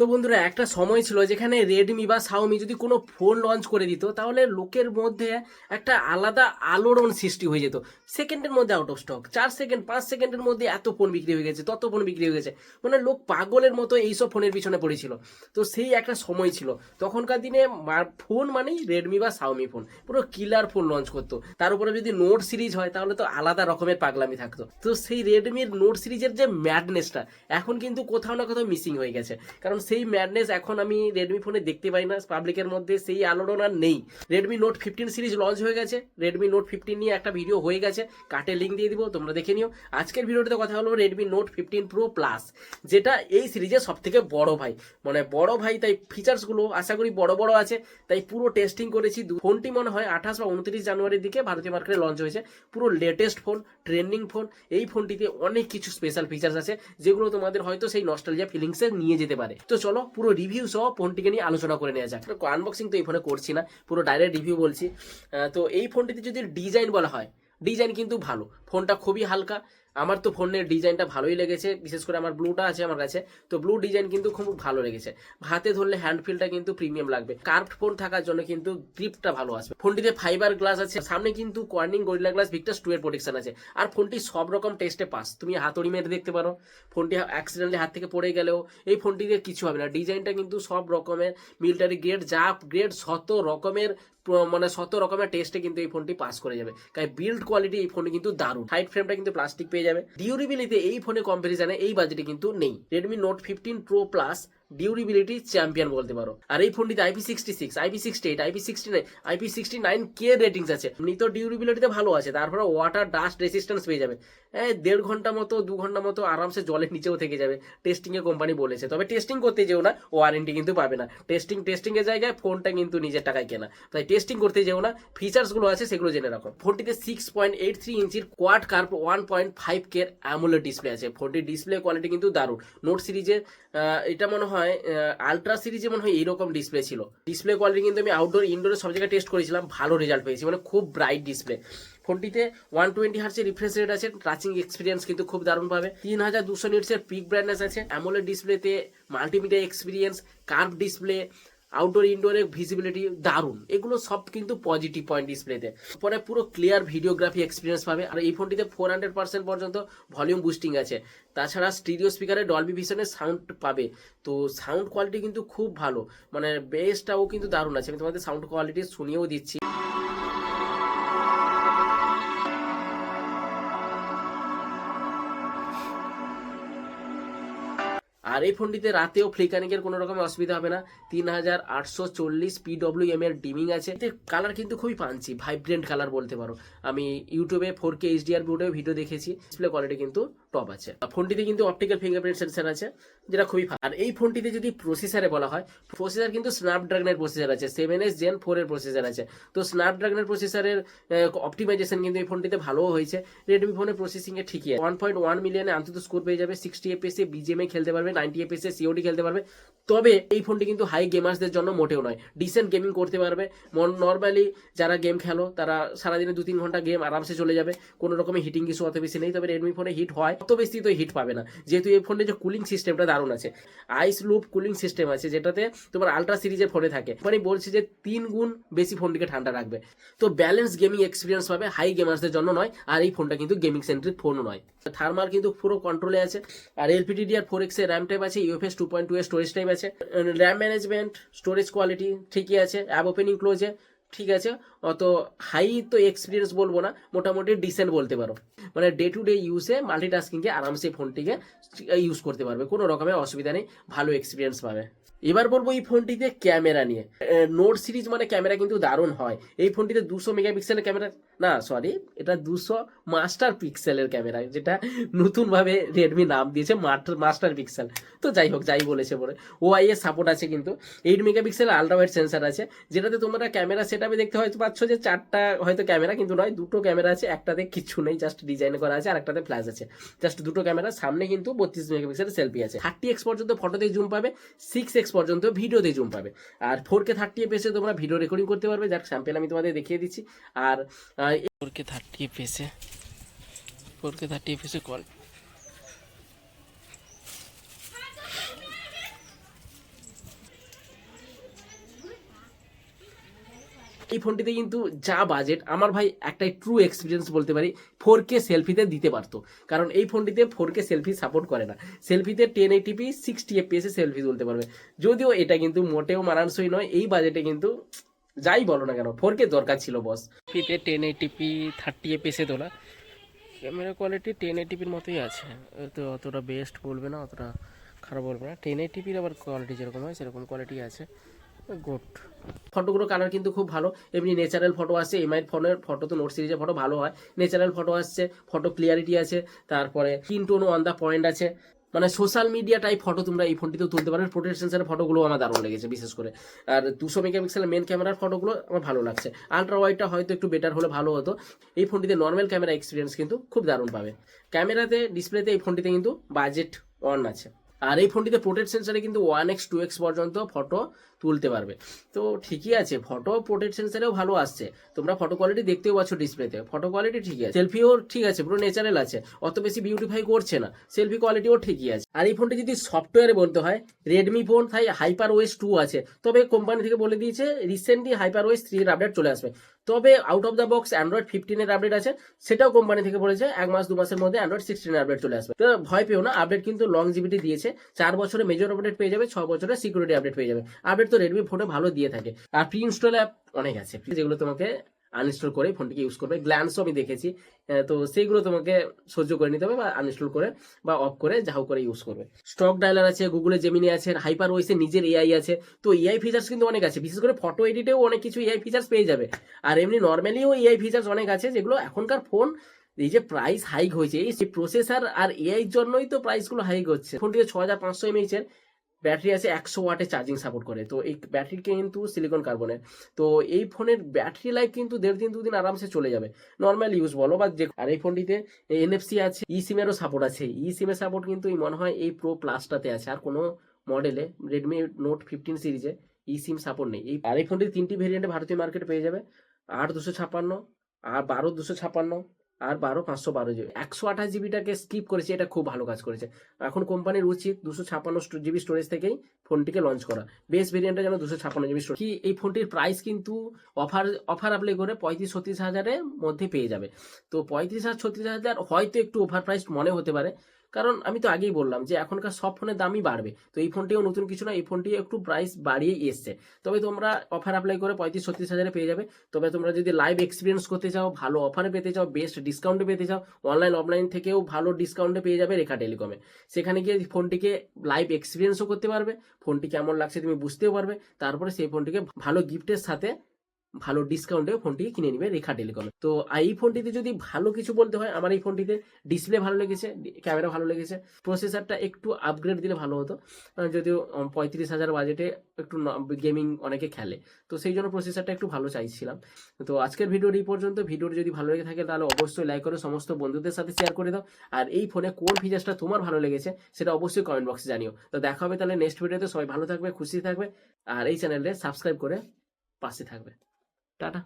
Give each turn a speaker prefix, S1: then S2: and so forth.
S1: তো বন্ধুরা, একটা সময় ছিল যেখানে রেডমি বা সাউমি যদি কোনো ফোন লঞ্চ করে দিত, তাহলে লোকের মধ্যে একটা আলাদা আলোড়ন সৃষ্টি হয়ে যেত। সেকেন্ডের মধ্যে আউট অফ স্টক চার সেকেন্ড, পাঁচ সেকেন্ডের মধ্যে এত ফোন বিক্রি হয়ে গেছে, তত ফোন বিক্রি হয়ে গেছে। মানে লোক পাগলের মতো এইসব ফোনের পিছনে পড়েছিল। তো সেই একটা সময় ছিল। তখনকার দিনে ফোন মানেই রেডমি বা সাউমি ফোন। পুরো কিলার ফোন লঞ্চ করতো। তার উপরে যদি নোট সিরিজ হয়, তাহলে তো আলাদা রকমের পাগলামি থাকতো। তো সেই রেডমির নোট সিরিজের যে ম্যাডনেসটা এখন কিন্তু কোথাও না কোথাও মিসিং হয়ে গেছে। কারণ সেই ম্যাডনেস এখন আমি রেডমি ফোনে দেখতে পাই না। পাবলিকের মধ্যে সেই আলোড়ন আর নেই। Redmi note fifteen series launch হয়ে গেছে। রেডমি নোট ফিফটিন নিয়ে একটা ভিডিও হয়ে গেছে। কাটে লিঙ্ক দিয়ে দিব, তোমরা দেখে নিও। আজকের ভিডিওটিতে কথা হলো Redmi note fifteen pro plus যেটা এই সিরিজের সব থেকে বড় ভাই। মানে বড় ভাই, তাই ফিচার্সগুলো আশা করি বড় বড় আছে। তাই পুরো টেস্টিং করেছি। ফোনটি মনে হয় আঠাশ বা উনত্রিশ জানুয়ারির দিকে ভারতীয় মার্কেটে লঞ্চ হয়েছে। পুরো লেটেস্ট ফোন ট্রেন্ডিং ফোন এই ফোনটিতে অনেক কিছু স্পেশাল ফিচার্স আছে, যেগুলো তোমাদের হয়তো সেই নস্টালজিয়া ফিলিংসে নিয়ে যেতে পারে। তো চলো, পুরো রিভিউ সহ ফোনটিকে নিয়ে আলোচনা করে নেওয়া যাক। আনবক্সিং তো এই ফোনে করছি না, পুরো ডাইরেক্ট রিভিউ বলছি। তো এই ফোনটিতে যদি ডিজাইন বলা হয় ডিজাইন কিন্তু ভালো। ফোনটা খুবই হালকা আমার তো ফোনের ডিজাইনটা ভালোই লেগেছে, বিশেষ করে আমার ব্লুটা আছে আমার কাছে। তো ব্লু ডিজাইন কিন্তু খুব ভালো লেগেছে। হাতে ধরলে হ্যান্ড ফিলটা কিন্তু প্রিমিয়াম লাগবে। কার্ভড ফোন থাকার জন্য কিন্তু গ্রিপটা ভালো আসবে। ফোনটিতে ফাইবার গ্লাস আছে। সামনে কিন্তু Corning gorilla glass victus two এর প্রোটেকশন আছে। আর ফোনটি সব রকম টেস্টে পাস তুমি হাতড়ি মেরে দেখতে পারো। ফোনটি অ্যাক্সিডেন্টলি হাত থেকে পড়ে গেলেও এই ফোনটিতে কিছু হবে না। ডিজাইনটা কিন্তু সব রকমের মিলিটারি গ্রেড যা গ্রেড শত রকমের মানে শত রকমের টেস্টে কিন্তু এই ফোনটি পাস করে যাবে। তাই বিল্ড কোয়ালিটি এই ফোনটি কিন্তু দারুণ। হাইট ফ্রেমটা কিন্তু প্লাস্টিক পেয়ে যাবে। ডিউরেবিলিটি এই ফোনে কম্পারিজনে এই বাজেটে কিন্তু নেই। Redmi note fifteen pro plus durability champion বলতে পারো। আর এই ফোনটিতে IP sixty six IP sixty eight IP sixty nine IP sixty nine কে রেটিংস আছে। এমনি তো ডিউরেবিলিটিতে ভালো আছে তারপরে ওয়াটার ডাস্ট রেসিস্ট্যান্স পেয়ে যাবে। এই দেড় ঘণ্টা মতো, দু ঘণ্টা মতো আরামসে জলের নিচেও থেকে যাবে টেস্টিংয়ে কোম্পানি বলেছে। তবে টেস্টিং করতে যেও না ওয়ারেন্টি কিন্তু পাবে না। টেস্টিং টেস্টিংয়ের জায়গায় ফোনটা কিন্তু নিজের টাকায় কেনা। তাই টেস্টিং করতে যেও না ফিচার্সগুলো আছে সেগুলো জেনে রাখো। ফোনটিতে সিক্স পয়েন্ট এইট থ্রি ইঞ্চির quad curve one point five কের অ্যামুলেট ডিসপ্লে আছে। ফোনটির ডিসপ্লে কোয়ালিটি কিন্তু দারুণ। নোট সিরিজের এটা মনে হয় আলট্রা সিরিজে মনে হয়, এইরকম ডিসপ্লে ছিল। ডিসপ্লে কোয়ালিটি কিন্তু আমি আউটডোর ইনডোরে সব জায়গায় টেস্ট করেছিলাম, ভালো রেজাল্ট পেয়েছি। মানে খুব ব্রাইট ডিসপ্লে ফোনটিতে ওয়ান টোয়েন্টি হার্সের রিফ্রেশ রেট আছে টাচিং এক্সপিরিয়েন্স কিন্তু খুব দারুণ পাবে। তিন হাজার দুশো নিটসের পিক ব্রাইটনেস আছে অ্যামোলেড ডিসপ্লেতে multimedia experience curve display outdoor ইনডোরের visibility দারুণ। এগুলো সব কিন্তু পজিটিভ পয়েন্ট ডিসপ্লেতে পরে পুরো ক্লিয়ার ভিডিওগ্রাফি এক্সপিরিয়েন্স পাবে। আর এই ফোনটিতে ফোর হান্ড্রেড পার্সেন্ট পর্যন্ত ভলিউম বুস্টিং আছে। তাছাড়া স্টিরিও স্পিকারে ডলবি ভিশনের সাউন্ড পাবে। তো সাউন্ড কোয়ালিটি কিন্তু খুব ভালো। মানে বেসটাও কিন্তু দারুণ আছে। আমি তোমাদের সাউন্ড কোয়ালিটি শুনিয়েও দিচ্ছি। আর এই ফোনটিতে রাতেও ফ্লিকারিংয়ের কোনো রকম অসুবিধা হবে না। তিন হাজার আটশো চল্লিশ পিডব্লিউ এম এর ডিমিং আছে। কালার কিন্তু খুবই পাঞ্চি ভাইব্রেন্ট কালার বলতে পারো। আমি ইউটিউবে four K HDR video video দেখেছি। ডিসপ্লে কোয়ালিটি কিন্তু টপ আছে। ফোনটিতে কিন্তু অপটিক্যাল ফিঙ্গারপ্রিন্ট সেন্সার আছে, যেটা খুবই ভালো। আর এই ফোনটিতে যদি প্রসেসারে বলা হয় প্রসেসার কিন্তু স্ন্যাপড্রাগনের প্রসেসার আছে সেভেন এস জেন ফোর এর প্রসেসর আছে। তো স্ন্যাপড্রাগনের প্রসেসারের অপটিমাইজেশন কিন্তু এই ফোনটিতে ভালো হয়েছে। রেডমি ফোনের প্রসেসিং এ ঠিকই ওয়ান পয়েন্ট ওয়ান মিলিয়নে আন্তত স্কোর পেয়ে যাবে সিক্সটি এফএস এ বিজিএমএ খেলতে পারবে নাইনটি এফএস এ সিওডি খেলতে পারবে। তবে এই ফোনটি কিন্তু হাই গেমার্সদের জন্য মোটেও নয়। ডিসেন্ট গেমিং করতে পারবে। নর্মালি যারা গেম খেলো, তারা সারাদিনে দু তিন ঘণ্টা গেম আরামসে চলে যাবে। কোনো রকমের হিটিং ইস্যু অত বেশি নেই। তবে রেডমি ফোনে হিট হয়। অত বেশি তো হিট পাবে না। যেহেতু এই ফোনে যে কুলিং সিস্টেমটা দারুণ আছে। আইস লুপ কুলিং সিস্টেম আছে, যেটাতে তোমার আলট্রা সিরিজের ফোনে থাকে। মানে বলছে যে তিন গুণ বেশি ফোনটিকে ঠান্ডা রাখবে। তো ব্যালেন্স গেমিং এক্সপিরিয়েন্স পাবে হাই গেমার্সদের জন্য নয়, আর এই ফোনটা কিন্তু গেমিং সেন্ট্রিক ফোনও নয়। থার্মাল কিন্তু পুরো কন্ট্রোলে আছে। আর এলপিডিডিআর ফোর এক্সের র্যাম টাইপ আছে ইউএফএস টু পয়েন্ট টু এর স্টোরেজ টাইপ আছে। র্যাম ম্যানেজমেন্ট স্টোরেজ কোয়ালিটি ঠিকই আছে। অ্যাপ ওপেনিং ক্লোজে ঠিক আছে? অত হাই তো এক্সপিরিয়েন্স বলব না, মোটামুটি ডিসেন্ট বলতে পারো। মানে ডে টু ডে ইউজে মাল্টিটাস্কিংকে আরামসে ফোনটিকে ইউজ করতে পারবে। কোনো রকমের অসুবিধা নেই, ভালো এক্সপিরিয়েন্স পাবে। এবার বলব এই ফোনটিতে ক্যামেরা নিয়ে। নোট সিরিজ মানে ক্যামেরা কিন্তু দারুণ হয়। এই ফোনটিতে দুশো মেগাপিক্সেলের ক্যামেরা, না সরি এটা দুশো মাস্টার পিক্সেলের ক্যামেরা, যেটা নতুনভাবে রেডমি নাম দিয়েছে মাস্টার পিক্সেল। তো যাই হোক, যাই বলেছে বলে। ওআই এর সাপোর্ট আছে কিন্তু। Eight megapixel ultra wide sensor আছে, যেটাতে তোমরা ক্যামেরা সেট দেখতে হয়তো পাচ্ছ যে চারটা হয়তো ক্যামেরা কিন্তু নয়, দুটো ক্যামেরা আছে, একটাতে কিচ্ছু নেই জাস্ট ডিজাইন করা আছে আর একটাতে ফ্ল্যাশ আছে। জাস্ট দুটো ক্যামেরা, সামনে কিন্তু বত্রিশ মেগাপিক্সেলের সেলফি আছে। থার্টি এক্স পর্যন্ত ফটোতে জুম পাবে সিক্স এক্স পর্যন্ত ভিডিও দিয়ে জুম পাবে। আর ফোর কে থার্টি এফএসে তোমরা ভিডিও রেকর্ডিং করতে পারবে, যার স্যাম্পেল আমি তোমাদের দেখিয়ে দিচ্ছি। আর ফোর কে থার্টি এফএসে ফোর কে থার্টি এফএসে এই ফোনটিতে কিন্তু যা বাজেট আমার ভাই একটাই ট্রু এক্সপিরিয়েন্স বলতে পারি ফোর কে সেলফিতে দিতে পারতো। কারণ এই ফোনটিতে ফোর কে সেলফি সাপোর্ট করে না। সেলফিতে ten eighty p sixty FPS selfie তুলতে পারবে। যদিও এটা কিন্তু মোটেও মানানসই নয়, এই বাজেটে কিন্তু যাই বলো না কেন ফোর কে দরকার ছিল বস ফিতে টেন এইটিপি থার্টি এপিএসে তোলা। ক্যামেরা কোয়ালিটি টেন এইটিপির মতোই আছে। তো অতটা বেস্ট বলবে না, অতটা খারাপ বলবে না। টেন এইটিপির আবার কোয়ালিটি যেরকম হয়, সেরকম কোয়ালিটি আছে। গুড। ফটোগুলো কালার কিন্তু খুব ভালো। এমনি ন্যাচারাল ফটো আসছে এমআই ফোনের ফটো তো নোট সিরিজের ফটো ভালো হয়। ন্যাচারাল ফটো আসছে ফটো ক্লিয়ারিটি আছে, তারপরে তিন টোন অন দ্য পয়েন্ট আছে। মানে সোশ্যাল মিডিয়া টাইপ ফটো তোমরা এই ফোনটিতেও তুলতে পারবে প্রোটেক্ট সেন্সারের ফটোগুলো আমার দারুণ লেগেছে, বিশেষ করে। আর দুশো মেগাপিক্সেলের মেন ক্যামেরার ফটোগুলো আমার ভালো লাগছে। আলট্রা ওয়াইডটা হয়তো একটু বেটার হলে ভালো হতো। এই ফোনটিতে নর্মাল ক্যামেরা এক্সপিরিয়েন্স কিন্তু খুব দারুণ পাবে। ক্যামেরাতে ডিসপ্লেতে এই ফোনটিতে কিন্তু বাজেট অন আছে। আর এই ফোনটিতে প্রোটেক্ট সেন্সারে কিন্তু ওয়ান এক্স টু এক্স পর্যন্ত ফটো তুলতে পারবে। তো ঠিকই আছে ফটো প্রোটেক্ট সেন্সারেও ভালো আসছে। তোমরা ফটো কোয়ালিটি দেখতেও পাচ্ছ ডিসপ্লেতে ফটো কোয়ালিটি ঠিকই আছে। সেলফিও ঠিক আছে, পুরো ন্যাচারাল আছে। অত বেশি বিউটিফাই করছে না। সেলফি কোয়ালিটিও ঠিকই আছে। আর এই ফোনটি যদি সফটওয়্যারে বলতে হয় রেডমি ফোন তাই হাইপার ওয়েস টু আছে। তবে কোম্পানি থেকে বলে দিয়েছে রিসেন্টলি হাইপার ওয়েস এর আপডেট চলে আসবে। তবে out of the box Android ফিফটিনের update আছে। সেটাও কোম্পানি থেকে বলেছে, এক মাস, দু মাসের মধ্যে অ্যান্ড্রয়েড সিক্সটিনের আপডেট চলে আসবে। তো ভয় পেও না আপডেট কিন্তু লং জিবিটি দিয়েছে। চার বছরে মেজর আপডেট পেয়ে যাবে, ছ বছরে সিকিউরিটি আপডেট পেয়ে যাবে। আপডেট তো রেডমি ফোনে ভালো দিয়ে থাকে। আর প্রি ইনস্টল অ্যাপ অনেক আছে। যেগুলো তোমাকে আনইনস্টল করে ফোনটিকে ইউজ করবে। গ্ল্যান্সও আমি দেখেছি। তো সেইগুলো তোমাকে সহ্য করে নিতে হবে বা আনইনস্টল করে বা অফ করে যা হোক করে ইউজ করবে। স্টক ডায়ালার আছে গুগলে জেমিনি আছে হাইপার ওয়েসে নিজের এআই আছে। তো এআই ফিচার্স কিন্তু অনেক আছে। বিশেষ করে ফটো এডিটেও অনেক কিছু এআই ফিচার্স পেয়ে যাবে। আর এমনি নর্মালিও এআই ফিচার্স অনেক আছে যেগুলো এখনকার ফোন এই যে প্রাইস হাইক হয়েছে। এই প্রসেসর আর এআই জন্যই তো প্রাইসগুলো হাইক হচ্ছে। ফোনটিতে ছ হাজার পাঁচশো এমএইচ এর। ব্যাটারি আছে একশো ওয়াটে চার্জিং সাপোর্ট করে। তো এই ব্যাটারি কিন্তু সিলিকন কার্বনের তো এই ফোনের ব্যাটারি লাইফ কিন্তু দেড় দিন, দুদিন আরামসে চলে যাবে। নর্মাল ইউজ বলো বা যে আর এই ফোনটিতে এনএফসি আছে ই সিমেরও সাপোর্ট আছে। ই সিমের সাপোর্ট কিন্তু মনে হয় এই প্রো প্লাসটাতে আছে। আর কোনো মডেলে রেডমি নোট ফিফটিন সিরিজে ই সিম সাপোর্ট নেই। এই আর এই ফোনটির তিনটি ভেরিয়েন্টে ভারতীয় মার্কেটে পেয়ে যাবে। আট দুশো ছাপ্পান্ন আর বারো দুশো ছাপ্পান্ন আর বারো পাঁচশো বারো জিবি। একশো আঠাশ জিবিটাকে স্কিপ করেছে, এটা খুব ভালো কাজ করেছে। এখন কোম্পানির উচিত দুশো ছাপান্ন জিবি স্টোরেজ থেকেই ফোনটিকে লঞ্চ করা। বেস ভেরিয়েন্টটা যেন দুশো ছাপান্ন জিবি স্টোরেজ কি এই ফোনটির প্রাইস কিন্তু অফার অফার অ্যাপ্লাই করে পঁয়ত্রিশ, ছত্রিশ হাজারের মধ্যে পেয়ে যাবে। তো পঁয়ত্রিশ হাজার ছত্রিশ হাজার হয়তো একটু ওভার প্রাইস মনে হতে পারে। কারণ আমি তো আগেই বললাম যে এখনকার সব ফোনের দামই বাড়বে। তো এই ফোনটিও নতুন কিছু না, এই ফোনটি একটু প্রাইস বাড়িয়ে এসছে। তবে তোমরা অফার অ্যাপ্লাই করে পঁয়ত্রিশ, ছত্রিশ হাজারে পেয়ে যাবে। তবে তোমরা যদি লাইভ এক্সপিরিয়েন্স করতে চাও, ভালো অফারে পেতে চাও বেস্ট ডিসকাউন্টে পেতে চাও অনলাইন অফলাইন থেকেও ভালো ডিসকাউন্টে পেয়ে যাবে রেখা টেলিকমে। সেখানে গিয়ে ফোনটিকে লাইভ এক্সপিরিয়েন্সও করতে পারবে। ফোনটি কেমন লাগছে তুমি বুঝতেও পারবে। তারপরে সেই ফোনটিকে ভালো গিফটের সাথে ভালো ডিসকাউন্টে ফোনটি কিনে নিবে রেখা টেলিকমে। তো এই ফোনটিতে যদি ভালো কিছু বলতে হয়, আমার এই ফোনটিতে ডিসপ্লে ভালো লেগেছে ক্যামেরা ভালো লেগেছে প্রসেসরটা একটু আপগ্রেড দিলে ভালো হতো যদিও পঁয়ত্রিশ হাজার বাজেটে একটু গেমিং অনেকে খেলে। তো, সেই জন্য প্রসেসরটা একটু ভালো চাইছিলাম। তো, আজকের ভিডিওর এই পর্যন্ত। ভিডিওটি যদি ভালো লেগে থাকে, তাহলে অবশ্যই লাইক করে সমস্ত বন্ধুদের সাথে শেয়ার করে দাও। আর এই ফোনে কোন ফিচার্সটা তোমার ভালো লেগেছে, সেটা অবশ্যই কমেন্ট বক্সে জানিও। তো, দেখা হবে তাহলে নেক্সট ভিডিওতে সবাই ভালো থাকবে, খুশি থাকবে, আর এই চ্যানেলে সাবস্ক্রাইব করে পাশে থাকবে। Dana.